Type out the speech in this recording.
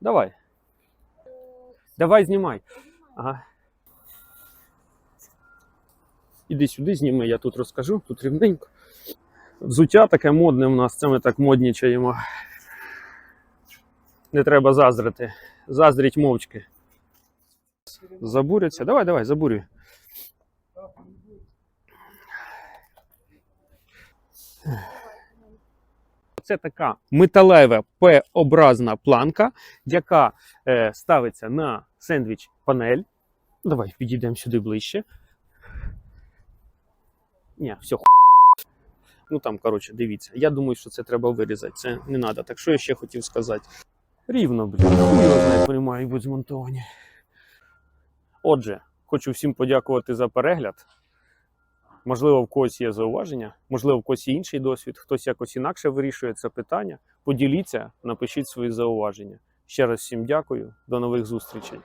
Давай. Давай знімай. Ага. Іди сюди, зніми, я тут розкажу, тут рівненько. Взуття таке модне у нас, це ми так моднічаємо. Не треба заздрити. Заздріть мовчки. Забуряться. Давай, давай, забурюй. Це така металева П-образна планка, яка е, ставиться на сендвіч панель. Давай підійдемо сюди ближче. Ні, все. ху- Ну там, коротше, дивіться. Я думаю, що це треба вирізати. Це не треба. Так що я ще хотів сказати? Рівно, блін. Вони бути змонтовані. Отже, хочу всім подякувати за перегляд. Можливо, в когось є зауваження, можливо, в когось є інший досвід, хтось якось інакше вирішує це питання. Поділіться, напишіть свої зауваження. Ще раз всім дякую, до нових зустрічей.